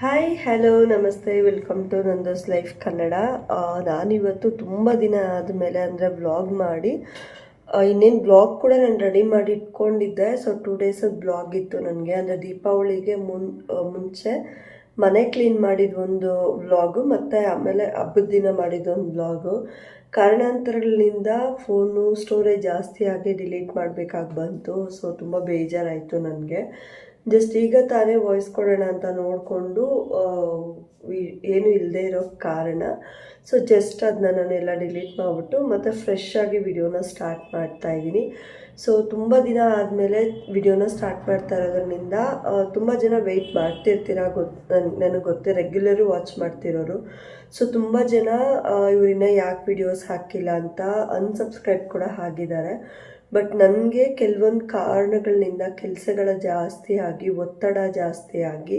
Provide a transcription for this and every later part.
Hi hello ನಮಸ್ತೆ. Welcome to Nando's life Kannada ನಾನಿವತ್ತು ತುಂಬ ದಿನ ಆದಮೇಲೆ ಅಂದರೆ ಬ್ಲಾಗ್ ಮಾಡಿ ಇನ್ನೇನು ಬ್ಲಾಗ್ ಕೂಡ ನಾನು ರೆಡಿ ಮಾಡಿ ಇಟ್ಕೊಂಡಿದ್ದೆ. ಸೊ ಟೂ ಡೇಸ್ ಬ್ಲಾಗ್ ಇತ್ತು ನನಗೆ. ಅಂದರೆ ದೀಪಾವಳಿಗೆ ಮುನ್ ಮುಂಚೆ ಮನೆ ಕ್ಲೀನ್ ಮಾಡಿದ ಒಂದು ವ್ಲಾಗು ಮತ್ತು ಆಮೇಲೆ ಹಬ್ಬದ ದಿನ ಮಾಡಿದ ಒಂದು ವ್ಲಾಗು ಕಾರಣಾಂತರಗಳಿಂದ ಫೋನು ಸ್ಟೋರೇಜ್ ಜಾಸ್ತಿ ಆಗಿ ಡಿಲೀಟ್ ಮಾಡಬೇಕಾಗಿ ಬಂತು. ಸೊ ತುಂಬ ಬೇಜಾರಾಯಿತು ನನಗೆ. ಜಸ್ಟ್ ಈಗ ತಾನೇ ವಾಯ್ಸ್ ಕೊಡೋಣ ಅಂತ ನೋಡಿಕೊಂಡು ಏನು ಇಲ್ಲದೆ ಇರೋ ಕಾರಣ. ಸೊ ಜಸ್ಟ್ ಅದನ್ನ ನಾನೆಲ್ಲ ಡಿಲೀಟ್ ಮಾಡಿಬಿಟ್ಟು ಮತ್ತು ಫ್ರೆಶ್ ಆಗಿ ವಿಡಿಯೋನ ಸ್ಟಾರ್ಟ್ ಮಾಡ್ತಾ ಇದ್ದೀನಿ. ಸೊ ತುಂಬ ದಿನ ಆದಮೇಲೆ ವಿಡಿಯೋನ ಸ್ಟಾರ್ಟ್ ಮಾಡ್ತಾ ಇರೋದ್ರಿಂದ ತುಂಬ ಜನ ವೆಯ್ಟ್ ಮಾಡ್ತಿರ್ತೀರ ಗೊತ್ತು ನನಗೆ ಗೊತ್ತೇ ರೆಗ್ಯುಲರು ವಾಚ್ ಮಾಡ್ತಿರೋರು. ಸೊ ತುಂಬ ಜನ ಇವರಿನ್ನ ಯಾಕೆ ವಿಡಿಯೋಸ್ ಹಾಕಿಲ್ಲ ಅಂತ ಅನ್ಸಬ್ಸ್ಕ್ರೈಬ್ ಕೂಡ ಆಗಿದ್ದಾರೆ ಬಟ್ ನನಗೆ ಕೆಲವೊಂದು ಕಾರಣಗಳಿಂದ ಕೆಲಸಗಳ ಜಾಸ್ತಿ ಆಗಿ, ಒತ್ತಡ ಜಾಸ್ತಿ ಆಗಿ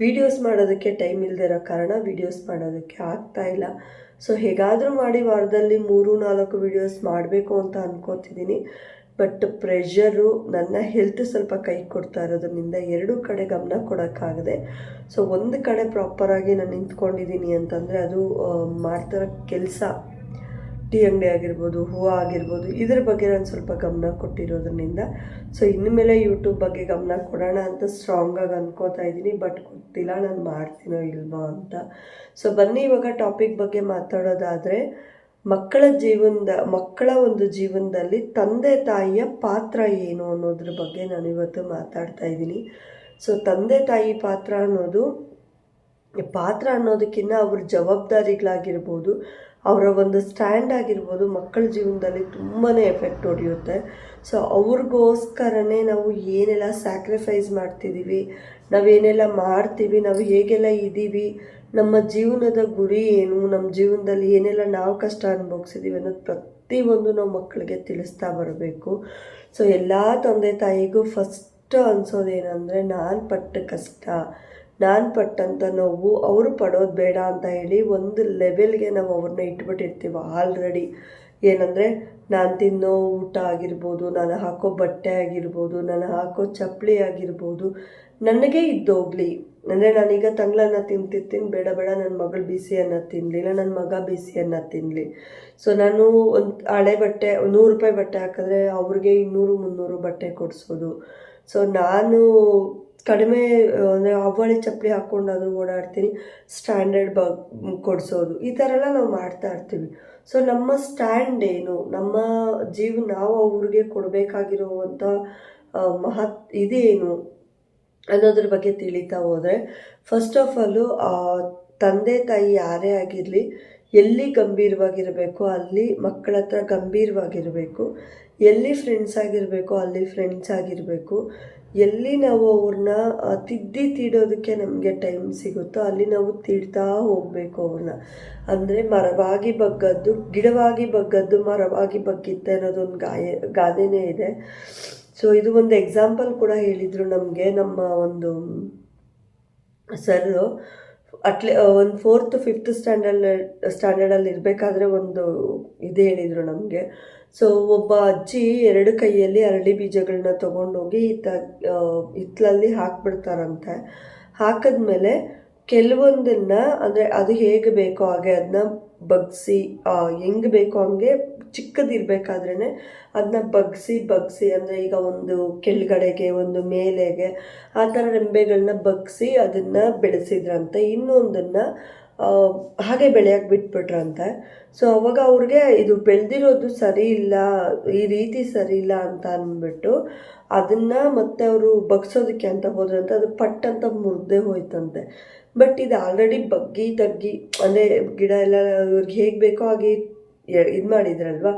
ವೀಡಿಯೋಸ್ ಮಾಡೋದಕ್ಕೆ ಟೈಮ್ ಇರೋ ಕಾರಣ ವೀಡಿಯೋಸ್ ಮಾಡೋದಕ್ಕೆ ಆಗ್ತಾ ಇಲ್ಲ. ಸೊ ಹೇಗಾದರೂ ಮಾಡಿ ವಾರದಲ್ಲಿ ಮೂರು, ನಾಲ್ಕು ವೀಡಿಯೋಸ್ ಮಾಡಬೇಕು ಅಂತ ಅನ್ಕೋತಿದ್ದೀನಿ. ಬಟ್ ಪ್ರೆಷರು ನನ್ನ ಹೆಲ್ತ್ ಸ್ವಲ್ಪ ಕೈ ಕೊಡ್ತಾ ಇರೋದ್ರಿಂದ ಎರಡೂ ಕಡೆ ಗಮನ ಕೊಡೋಕ್ಕಾಗದೆ ಸೊ ಒಂದು ಕಡೆ ಪ್ರಾಪರಾಗಿ ನಾನು ನಿಂತ್ಕೊಂಡಿದ್ದೀನಿ ಅಂತಂದರೆ ಅದು ಮಾಡ್ತಿರೋ ಕೆಲಸ. ಟೀ ಅಂಗಡಿ ಆಗಿರ್ಬೋದು, ಹೂವು ಆಗಿರ್ಬೋದು, ಇದ್ರ ಬಗ್ಗೆ ನಾನು ಸ್ವಲ್ಪ ಗಮನ ಕೊಟ್ಟಿರೋದ್ರಿಂದ. ಸೊ ಇನ್ಮೇಲೆ ಯೂಟ್ಯೂಬ್ ಬಗ್ಗೆ ಗಮನ ಕೊಡೋಣ ಅಂತ ಸ್ಟ್ರಾಂಗಾಗಿ ಅಂದ್ಕೋತಾ ಇದ್ದೀನಿ ಬಟ್ ಗೊತ್ತಿಲ್ಲ ನಾನು ಮಾಡ್ತೀನೋ ಇಲ್ವೋ ಅಂತ. ಸೊ ಬನ್ನಿ ಇವಾಗ ಟಾಪಿಕ್ ಬಗ್ಗೆ ಮಾತಾಡೋದಾದರೆ, ಮಕ್ಕಳ ಜೀವನದ, ಮಕ್ಕಳ ಒಂದು ಜೀವನದಲ್ಲಿ ತಂದೆ ತಾಯಿಯ ಪಾತ್ರ ಏನು ಅನ್ನೋದ್ರ ಬಗ್ಗೆ ನಾನು ಇವತ್ತು ಮಾತಾಡ್ತಾ ಇದ್ದೀನಿ. ಸೊ ತಂದೆ ತಾಯಿ ಪಾತ್ರ ಅನ್ನೋದು, ಪಾತ್ರ ಅನ್ನೋದಕ್ಕಿಂತ ಅವ್ರ ಜವಾಬ್ದಾರಿಗಳಾಗಿರ್ಬೋದು ಅವರ ಒಂದು ಸ್ಟ್ಯಾಂಡ್ ಆಗಿರ್ಬೋದು ಮಕ್ಕಳ ಜೀವನದಲ್ಲಿ ತುಂಬಾ ಎಫೆಕ್ಟ್ ಹೊಡೆಯುತ್ತೆ. ಸೊ ಅವ್ರಿಗೋಸ್ಕರನೇ ನಾವು ಏನೆಲ್ಲ ಸ್ಯಾಕ್ರಿಫೈಸ್ ಮಾಡ್ತಿದ್ದೀವಿ ನಾವೇನೆಲ್ಲ ಮಾಡ್ತೀವಿ, ನಾವು ಹೇಗೆಲ್ಲ ಇದ್ದೀವಿ ನಮ್ಮ ಜೀವನದ ಗುರಿ ಏನು, ನಮ್ಮ ಜೀವನದಲ್ಲಿ ಏನೆಲ್ಲ ನಾವು ಕಷ್ಟ ಅನುಭವಿಸಿದ್ದೀವಿ ಅನ್ನೋದು ಪ್ರತಿಯೊಂದು ನಾವು ಮಕ್ಕಳಿಗೆ ತಿಳಿಸ್ತಾ ಬರಬೇಕು. ಸೊ ಎಲ್ಲ ತಂದೆ ತಾಯಿಗೂ ಫಸ್ಟ್ ಅನ್ಸೋದೇನೆಂದರೆ ನಾನು ಪಟ್ಟ ಕಷ್ಟ. ನಾನು ಪಟ್ಟಂಥ ನೋವು, ಅವರು ಪಡೋದು ಬೇಡ ಅಂತ ಹೇಳಿ ಒಂದು ಲೆವೆಲ್ಗೆ ನಾವು ಅವ್ರನ್ನ ಇಟ್ಬಿಟ್ಟಿರ್ತೀವಿ ಆಲ್ರೆಡಿ ಏನಂದರೆ, ನಾನು ತಿನ್ನೋ ಊಟ ಆಗಿರ್ಬೋದು, ನಾನು ಹಾಕೋ ಬಟ್ಟೆ ಆಗಿರ್ಬೋದು, ನಾನು ಹಾಕೋ ಚಪ್ಪಲಿ ಆಗಿರ್ಬೋದು, ನನಗೆ ಇದ್ದೋಗ್ಲಿ. ಅಂದರೆ ನಾನೀಗ ತಂಗ್ಳನ್ನ ತಿಂತಿರ್ತೀನಿ, ಬೇಡ ಬೇಡ ನನ್ನ ಮಗಳು ಬಿಸಿಯನ್ನು ತಿನ್ನಲಿ ಇಲ್ಲ ನನ್ನ ಮಗ ಬಿಸಿಯನ್ನು ತಿನ್ನಲಿ ಸೊ ನಾನು ಒಂದು ಹಳೆ ಬಟ್ಟೆ, ನೂರು ರೂಪಾಯಿ ಬಟ್ಟೆ ಹಾಕಿದ್ರೆ ಅವ್ರಿಗೆ ಇನ್ನೂರು, ಮುನ್ನೂರು ಬಟ್ಟೆ ಕೊಡಿಸೋದು. ಸೊ ನಾನು ಕಡಿಮೆ, ಅಂದರೆ ಅವಳಿ ಚಪ್ಪಲಿ ಹಾಕ್ಕೊಂಡಾದರೂ ಓಡಾಡ್ತೀನಿ, ಸ್ಟ್ಯಾಂಡರ್ಡ್ ಬ ಕೊಡಿಸೋದು, ಈ ಥರ ಎಲ್ಲ ನಾವು ಮಾಡ್ತಾ ಇರ್ತೀವಿ. ಸೊ ನಮ್ಮ ಸ್ಟ್ಯಾಂಡ್ ಏನು? ನಮ್ಮ ಜೀವ ನಾವು ಅವ್ರಿಗೆ ಕೊಡಬೇಕಾಗಿರುವಂಥ ಮಹತ್ ಇದೇನು? ಅನ್ನೋದ್ರ ಬಗ್ಗೆ ತಿಳಿತಾ ಹೋದರೆ ಫಸ್ಟ್ ಆಫ್ ಆಲು ತಂದೆ, ತಾಯಿ ಯಾರೇ ಆಗಿರಲಿ, ಎಲ್ಲಿ ಗಂಭೀರವಾಗಿರಬೇಕು, ಅಲ್ಲಿ ಮಕ್ಕಳ ಹತ್ರ ಗಂಭೀರವಾಗಿರಬೇಕು, ಎಲ್ಲಿ ಫ್ರೆಂಡ್ಸ್ ಆಗಿರಬೇಕು, ಅಲ್ಲಿ ಫ್ರೆಂಡ್ಸ್ ಆಗಿರಬೇಕು ಎಲ್ಲಿ ನಾವು ಅವ್ರನ್ನ ತಿದ್ದಿ ತೀಡೋದಕ್ಕೆ ನಮಗೆ ಟೈಮ್ ಸಿಗುತ್ತೋ ಅಲ್ಲಿ ನಾವು ತೀಡ್ತಾ ಹೋಗಬೇಕು ಅವ್ರನ್ನ ಅಂದರೆ ಮರವಾಗಿ ಬಗ್ಗದ್ದು, ಗಿಡವಾಗಿ ಬಗ್ಗದ್ದು ಮರವಾಗಿ ಬಗ್ಗಿತ್ತೆ ಅನ್ನೋದೊಂದು ಗಾಯ, ಗಾದೆನೇ ಇದೆ. ಸೊ ಇದು ಒಂದು ಎಕ್ಸಾಂಪಲ್ ಕೂಡ ಹೇಳಿದರು ನಮಗೆ ನಮ್ಮ ಒಂದು ಸರ್ ಅಟ್ಲಿ ಒಂದು ಫೋರ್ತ್ ಫಿಫ್ತ್ ಸ್ಟ್ಯಾಂಡರ್ಡ್ ಸ್ಟ್ಯಾಂಡರ್ಡಲ್ಲಿ ಇರಬೇಕಾದ್ರೆ ಒಂದು ಇದು ಹೇಳಿದರು ನಮಗೆ. ಸೊ ಒಬ್ಬ ಅಜ್ಜಿ ಎರಡು ಕೈಯಲ್ಲಿ ಅರಳಿ ಬೀಜಗಳನ್ನ ತೊಗೊಂಡೋಗಿ ಇತ್ತ ಹಿತ್ತಲಲ್ಲಿ ಹಾಕ್ಬಿಡ್ತಾರಂತೆ. ಹಾಕಿದ್ಮೇಲೆ ಕೆಲವೊಂದನ್ನು ಅಂದರೆ ಅದು ಹೇಗೆ ಬೇಕೋ ಹಾಗೆ ಅದನ್ನ ಬಗ್ಸಿ ಹೆಂಗೆ ಬೇಕೋ ಹಂಗೆ ಚಿಕ್ಕದಿರಬೇಕಾದ್ರೇ ಅದನ್ನ ಬಗ್ಸಿ ಬಗ್ಸಿ ಅಂದರೆ ಈಗ ಒಂದು ಕೆಳಗಡೆಗೆ, ಒಂದು ಮೇಲೆಗೆ, ಆ ಥರ ರೆಂಬೆಗಳನ್ನ ಬಗ್ಸಿ ಅದನ್ನು ಬೆಳೆಸಿದ್ರಂತೆ. ಇನ್ನೊಂದನ್ನು ಹಾಗೆ ಬೆಳೆಯಕ್ಕೆ ಬಿಟ್ಬಿಟ್ರಂತೆ. ಸೊ ಅವಾಗ ಅವ್ರಿಗೆ ಇದು ಬೆಳೆದಿರೋದು ಸರಿ ಇಲ್ಲ, ಈ ರೀತಿ ಸರಿ ಇಲ್ಲ ಅಂತ ಅಂದ್ಬಿಟ್ಟು ಅದನ್ನು ಮತ್ತೆ ಅವರು ಬಗ್ಸೋದಕ್ಕೆ ಅಂತ ಹೋದ್ರಂತೆ, ಅದು ಪಟ್ಟಂತ ಮುರಿದೇ ಹೋಯ್ತಂತೆ. ಬಟ್ ಇದು ಆಲ್ರೆಡಿ ಬಗ್ಗಿ, ತಗ್ಗಿ, ಅಂದರೆ ಗಿಡ ಎಲ್ಲ ಇವ್ರಿಗೆ ಹೇಗೆ ಬೇಕೋ ಹಾಗೆ ಇದು ಮಾಡಿದ್ರಲ್ವ?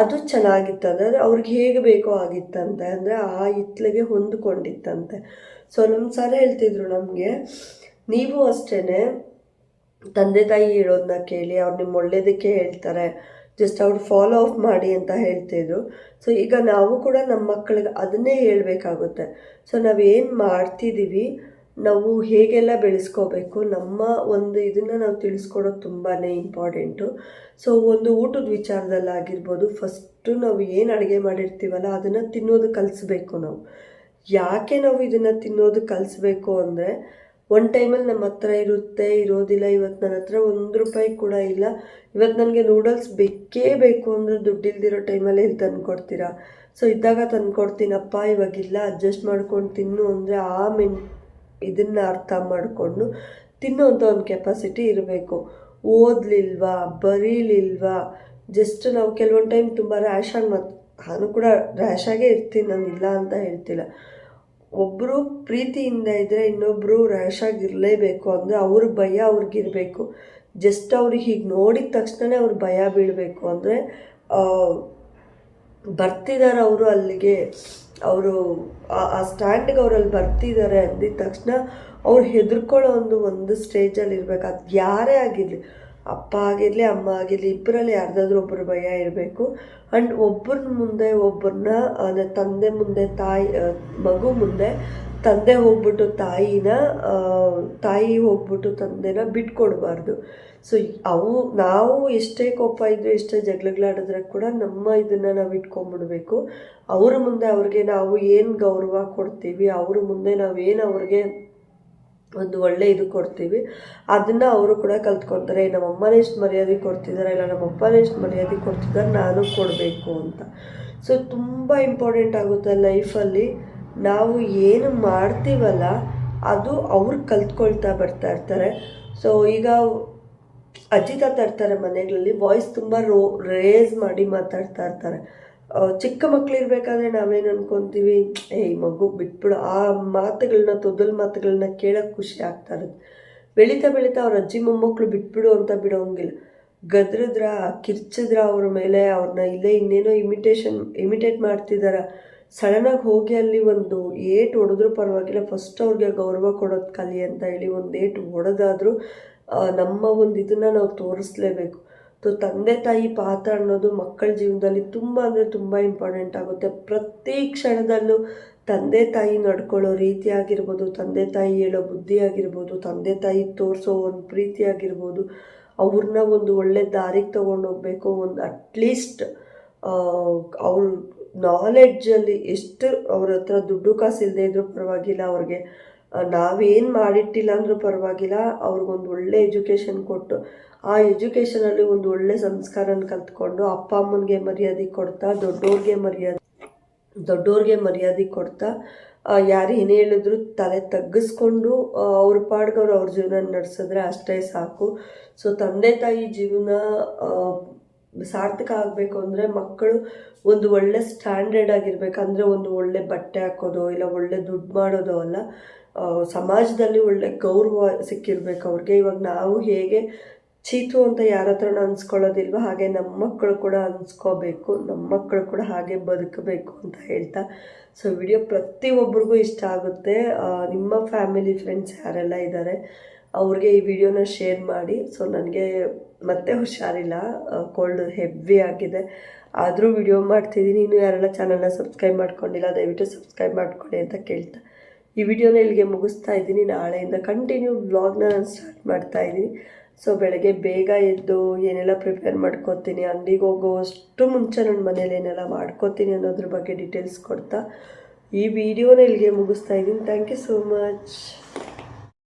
ಅದು ಚೆನ್ನಾಗಿತ್ತಂದ್ರೆ ಅಂದರೆ ಅವ್ರಿಗೆ ಹೇಗೆ ಬೇಕೋ ಆಗಿತ್ತಂತೆ. ಅಂದರೆ ಆ ಹಿತ್ಲಿಗೆ ಹೊಂದ್ಕೊಂಡಿತ್ತಂತೆ. ಸೊ ನಮ್ಮ ಸರ್ ಹೇಳ್ತಿದ್ರು ನಮಗೆ, ನೀವು ಅಷ್ಟೇ ತಂದೆ ತಾಯಿ ಹೇಳೋದನ್ನ ಕೇಳಿ, ಅವ್ರು ನಿಮ್ಮ ಒಳ್ಳೇದಕ್ಕೆ ಹೇಳ್ತಾರೆ. ಜಸ್ಟ್ ಅವ್ರು ಫಾಲೋ ಅಪ್ ಮಾಡಿ ಅಂತ ಹೇಳ್ತಿದ್ರು. ಸೊ ಈಗ ನಾವು ಕೂಡ ನಮ್ಮ ಮಕ್ಕಳಿಗೆ ಅದನ್ನೇ ಹೇಳಬೇಕಾಗುತ್ತೆ. ಸೊ ನಾವೇನು ಮಾಡ್ತಿದ್ದೀವಿ ನಾವು ಹೇಗೆಲ್ಲ ಬೆಳೆಸ್ಕೋಬೇಕು ನಮ್ಮ ಒಂದು ಇದನ್ನು ನಾವು ತಿಳಿಸ್ಕೊಡೋದು ತುಂಬಾ ಇಂಪಾರ್ಟೆಂಟು ಸೊ ಒಂದು ಊಟದ ವಿಚಾರದಲ್ಲಾಗಿರ್ಬೋದು ಫಸ್ಟು ನಾವು ಏನು ಅಡುಗೆ ಮಾಡಿರ್ತೀವಲ್ಲ, ಅದನ್ನು ತಿನ್ನೋದು ಕಲಿಸ್ಬೇಕು ನಾವು. ಯಾಕೆ ನಾವು ಇದನ್ನು ತಿನ್ನೋದು ಕಲಿಸ್ಬೇಕು ಅಂದರೆ ಒಂದು ಟೈಮಲ್ಲಿ ನಮ್ಮ ಹತ್ರ ಇರುತ್ತೆ, ಇರೋದಿಲ್ಲ, ಇವತ್ತು ನನ್ನ ಹತ್ರ ಒಂದು ರೂಪಾಯಿ ಕೂಡ ಇಲ್ಲ, ಇವತ್ತು ನನಗೆ ನೂಡಲ್ಸ್ ಬೇಕೇ ಬೇಕು ಅಂದರೆ ದುಡ್ಡಿಲ್ದಿರೋ ಟೈಮಲ್ಲಿ ಇಲ್ಲಿ ತಂದು ಕೊಡ್ತೀರಾ ಸೊ ಇದ್ದಾಗ ತಂದು ಕೊಡ್ತೀನಪ್ಪ ಇವಾಗಿಲ್ಲ ಅಡ್ಜಸ್ಟ್ ಮಾಡ್ಕೊಂಡು ತಿನ್ನು ಅಂದರೆ ಆ ಮೆನ್ ಇದನ್ನು ಅರ್ಥ ಮಾಡಿಕೊಂಡು ತಿನ್ನುವಂಥ ಒಂದು ಕೆಪಾಸಿಟಿ ಇರಬೇಕು. ಓದಲಿಲ್ವಾ, ಬರೀಲಿಲ್ವಾ ಜಸ್ಟ್ ನಾವು ಕೆಲವೊಂದು ಟೈಮ್ ತುಂಬ ರ್ಯಾಶಾಗಿ ಮತ್ತು ನಾನು ಕೂಡ ರ್ಯಾಶಾಗೇ ಇರ್ತೀನಿ, ನಾನು ಇಲ್ಲ ಅಂತ ಹೇಳ್ತಿಲ್ಲ. ಒಬ್ಬರು ಪ್ರೀತಿಯಿಂದ ಇದ್ದರೆ ಇನ್ನೊಬ್ಬರು ರ್ಯಾಶಾಗಿರಲೇಬೇಕು ಅಂದರೆ ಅವ್ರ ಭಯ ಅವ್ರಿಗಿರಬೇಕು ಜಸ್ಟ್ ಅವ್ರಿಗೆ ಹೀಗೆ ನೋಡಿದ ತಕ್ಷಣ ಅವ್ರು ಭಯ ಬೀಳಬೇಕು ಅಂದರೆ ಬರ್ತಿದ್ದಾರೆ ಅವರು ಅಲ್ಲಿಗೆ. ಅವರು ಆ ಸ್ಟ್ಯಾಂಡ್ಗೆ ಅವರಲ್ಲಿ ಬರ್ತಿದ್ದಾರೆ ಅಂದಿದ ತಕ್ಷಣ ಅವ್ರು ಹೆದರ್ಕೊಳ್ಳೋ ಒಂದು ಒಂದು ಸ್ಟೇಜಲ್ಲಿ ಇರಬೇಕು. ಅದು ಯಾರೇ ಆಗಿರಲಿ, ಅಪ್ಪ ಆಗಿರಲಿ, ಅಮ್ಮ ಆಗಿರಲಿ ಇಬ್ಬರಲ್ಲಿ ಯಾರ್ದಾದ್ರೂ ಒಬ್ಬರು ಭಯ ಇರಬೇಕು. ಆ್ಯಂಡ್ ಒಬ್ಬರ ಮುಂದೆ ಒಬ್ಬರನ್ನ ಅಂದರೆ ತಂದೆ ಮುಂದೆ, ತಾಯಿ ಮಗು ಮುಂದೆ ತಂದೆ ಹೋಗ್ಬಿಟ್ಟು ತಾಯಿನ ತಾಯಿ ಹೋಗ್ಬಿಟ್ಟು ತಂದೆನ ಬಿಟ್ಕೊಡ್ಬಾರ್ದು. ಸೊ ಅವು, ನಾವು ಎಷ್ಟೇ ಕೋಪ ಇದ್ದರೂ ಎಷ್ಟೇ ಜಗಳಗಳಾಡಿದ್ರೆ ಕೂಡ ನಮ್ಮ ಇದನ್ನು ನಾವು ಇಟ್ಕೊಂಡ್ಬಿಡ್ಬೇಕು ಅವ್ರ ಮುಂದೆ ಅವ್ರಿಗೆ ನಾವು ಏನು ಗೌರವ ಕೊಡ್ತೀವಿ, ಅವ್ರ ಮುಂದೆ ನಾವೇನು ಅವ್ರಿಗೆ ಒಂದು ಒಳ್ಳೆ ಇದು ಕೊಡ್ತೀವಿ, ಅದನ್ನು ಅವರು ಕೂಡ ಕಲ್ತ್ಕೊತಾರೆ. ಅಮ್ಮನ ಎಷ್ಟು ಮರ್ಯಾದೆ ಕೊಡ್ತಿದ್ದಾರೆ ಇಲ್ಲ ನಮ್ಮ ಅಪ್ಪನೇ ಎಷ್ಟು ಮರ್ಯಾದೆ ಕೊಡ್ತಿದ್ದಾರೆ ನಾನು ಕೊಡಬೇಕು ಅಂತ. ಸೊ ತುಂಬ ಇಂಪಾರ್ಟೆಂಟ್ ಆಗುತ್ತೆ ಲೈಫಲ್ಲಿ ನಾವು ಏನು ಮಾಡ್ತೀವಲ್ಲ, ಅದು ಅವ್ರು ಕಲ್ತ್ಕೊಳ್ತಾ ಬರ್ತಾ ಇರ್ತಾರೆ. ಸೊ ಈಗ ಅಜ್ಜಿ ತಾತ ಇರ್ತಾರೆ ಮನೆಗಳಲ್ಲಿ ವಾಯ್ಸ್ ತುಂಬ ರೋ ರೇಸ್ ಮಾಡಿ ಮಾತಾಡ್ತಾ ಇರ್ತಾರೆ. ಚಿಕ್ಕ ಮಕ್ಳು ಇರಬೇಕಾದ್ರೆ ನಾವೇನು ಅನ್ಕೊತೀವಿ, ಏಯ್, ಮಗು ಬಿಟ್ಬಿಡು, ಆ ಮಾತುಗಳನ್ನ ತೊದಲ್ ಮಾತುಗಳನ್ನ ಕೇಳೋಕ್ಕೆ ಖುಷಿ ಆಗ್ತಾ ಇರುತ್ತೆ. ಬೆಳೀತಾ ಬೆಳೀತಾ ಅವ್ರ ಅಜ್ಜಿ ಮೊಮ್ಮಕ್ಕಳು ಬಿಟ್ಬಿಡು ಅಂತ ಬಿಡೋಂಗಿಲ್ಲ. ಗದ್ರದ್ರ, ಕಿರ್ಚಿದ್ರ ಅವ್ರ ಮೇಲೆ ಅವ್ರನ್ನ ಇಲ್ಲೇ ಇನ್ನೇನೋ ಇಮಿಟೇಷನ್ ಇಮಿಟೇಟ್ ಮಾಡ್ತಿದಾರ. ಸಡನ್ನಾಗಿ ಹೋಗಿ ಅಲ್ಲಿ ಒಂದು ಏಟ್ ಹೊಡೆದ್ರೂ ಪರವಾಗಿಲ್ಲ. ಫಸ್ಟ್ ಅವ್ರಿಗೆ ಗೌರವ ಕೊಡೋದು ಕಲಿ ಅಂತ ಹೇಳಿ ಒಂದು ಏಟ್ ಹೊಡೆದಾದರೂ ನಮ್ಮ ಒಂದು ಇದನ್ನು ನಾವು ತೋರಿಸ್ಲೇಬೇಕು. ಸೊ ತಂದೆ ತಾಯಿ ಪಾತ್ರ ಅನ್ನೋದು ಮಕ್ಕಳ ಜೀವನದಲ್ಲಿ ತುಂಬ ಅಂದರೆ ತುಂಬ ಇಂಪಾರ್ಟೆಂಟ್ ಆಗುತ್ತೆ. ಪ್ರತಿ ಕ್ಷಣದಲ್ಲೂ ತಂದೆ ತಾಯಿ ನಡ್ಕೊಳ್ಳೋ ರೀತಿ ಆಗಿರ್ಬೋದು, ತಂದೆ ತಾಯಿ ಹೇಳೋ ಬುದ್ಧಿ ಆಗಿರ್ಬೋದು, ತಂದೆ ತಾಯಿ ತೋರಿಸೋ ಒಂದು ಪ್ರೀತಿ ಆಗಿರ್ಬೋದು ಅವ್ರನ್ನ ಒಂದು ಒಳ್ಳೆ ದಾರಿಗೆ ಹೋಗಬೇಕು. ಒಂದು ಅಟ್ಲೀಸ್ಟ್ ಅವ್ರ ನಾಲೆಡ್ಜಲ್ಲಿ ಎಷ್ಟು ಅವ್ರ ಹತ್ರ ದುಡ್ಡು ಕಾಸು ಇಲ್ಲದೆ ಇದ್ರೂ ಪರವಾಗಿಲ್ಲ, ಅವ್ರಿಗೆ ನಾವೇನು ಮಾಡಿಟ್ಟಿಲ್ಲ ಅಂದರೂ ಪರವಾಗಿಲ್ಲ, ಅವ್ರಿಗೊಂದು ಒಳ್ಳೆ ಎಜುಕೇಷನ್ ಕೊಟ್ಟು, ಆ ಎಜುಕೇಷನಲ್ಲಿ ಒಂದು ಒಳ್ಳೆ ಸಂಸ್ಕಾರನ ಕಲ್ತ್ಕೊಂಡು ಅಪ್ಪ ಅಮ್ಮನಿಗೆ ಮರ್ಯಾದೆ ಕೊಡ್ತಾ ದೊಡ್ಡವ್ರಿಗೆ ಮರ್ಯಾದೆ ದೊಡ್ಡವ್ರಿಗೆ ಮರ್ಯಾದೆ ಕೊಡ್ತಾ ಯಾರು ಏನು ಹೇಳಿದ್ರು ತಲೆ ತಗ್ಗಿಸ್ಕೊಂಡು ಅವ್ರ ಪಾಡ್ಗೆ ಅವ್ರು ಅವ್ರ ಜೀವನ ನಡೆಸಿದ್ರೆ ಅಷ್ಟೇ ಸಾಕು. ಸೊ ತಂದೆ ತಾಯಿ ಜೀವನ ಸಾರ್ಥಕ ಆಗಬೇಕು ಅಂದರೆ ಮಕ್ಕಳು ಒಂದು ಒಳ್ಳೆ ಸ್ಟ್ಯಾಂಡರ್ಡ್ ಆಗಿರ್ಬೇಕು. ಅಂದರೆ ಒಂದು ಒಳ್ಳೆ ಬಟ್ಟೆ ಹಾಕೋದು, ಇಲ್ಲ ಒಳ್ಳೆ ದುಡ್ಡು ಮಾಡೋದು ಅಲ್ಲ. ಸಮಾಜದಲ್ಲಿ ಒಳ್ಳೆ ಗೌರವ ಸಿಕ್ಕಿರ್ಬೇಕು ಅವ್ರಿಗೆ. ಇವಾಗ ನಾವು ಹೇಗೆ ಚೀತು ಅಂತ ಯಾರ ಹತ್ರನೂ ಅನ್ಸ್ಕೊಳ್ಳೋದಿಲ್ವೋ ಹಾಗೆ ನಮ್ಮ ಮಕ್ಕಳು ಕೂಡ ಅನ್ಸ್ಕೋಬೇಕು. ನಮ್ಮ ಮಕ್ಕಳು ಕೂಡ ಹಾಗೆ ಬದುಕಬೇಕು ಅಂತ ಹೇಳ್ತಾ. ಸೊ ವಿಡಿಯೋ ಪ್ರತಿಯೊಬ್ಬರಿಗೂ ಇಷ್ಟ ಆಗುತ್ತೆ. ನಿಮ್ಮ ಫ್ಯಾಮಿಲಿ ಫ್ರೆಂಡ್ಸ್ ಯಾರೆಲ್ಲ ಇದ್ದಾರೆ ಅವ್ರಿಗೆ ಈ ವಿಡಿಯೋನ ಶೇರ್ ಮಾಡಿ. ಸೊ ನನಗೆ ಮತ್ತೆ ಹುಷಾರಿಲ್ಲ. ಕೋಲ್ಡ್ ಹೆವಿ ಆಗಿದೆ. ಆದರೂ ವಿಡಿಯೋ ಮಾಡ್ತಿದ್ದೀನಿ. ಇನ್ನೂ ಯಾರೆಲ್ಲ ಚಾನಲ್ನ ಸಬ್ಸ್ಕ್ರೈಬ್ ಮಾಡ್ಕೊಂಡಿಲ್ಲ, ದಯವಿಟ್ಟು ಸಬ್ಸ್ಕ್ರೈಬ್ ಮಾಡ್ಕೊಳ್ಳಿ ಅಂತ ಕೇಳ್ತಾ. ಈ ವಿಡಿಯೋನ ಇಲ್ಲಿಗೆ ಮುಗಿಸ್ತಾ ಇದ್ದೀನಿ. ನಾಳೆಯಿಂದ ಕಂಟಿನ್ಯೂ ವ್ಲಾಗ್ನ ನಾನು ಸ್ಟಾರ್ಟ್ ಮಾಡ್ತಾ ಇದ್ದೀನಿ. ಸೊ ಬೆಳಗ್ಗೆ ಬೇಗ ಎದ್ದು ಏನೆಲ್ಲ ಪ್ರಿಪೇರ್ ಮಾಡ್ಕೋತೀನಿ, ಅಂಗಡಿಗೆ ಹೋಗೋವಷ್ಟು ಮುಂಚೆ ನನ್ನ ಮನೇಲಿ ಏನೆಲ್ಲ ಮಾಡ್ಕೋತೀನಿ ಅನ್ನೋದ್ರ ಬಗ್ಗೆ ಡೀಟೇಲ್ಸ್ ಕೊಡ್ತಾ. ಈ ವಿಡಿಯೋನ ಇಲ್ಲಿಗೆ ಮುಗಿಸ್ತಾ ಇದ್ದೀನಿ. Thank you so much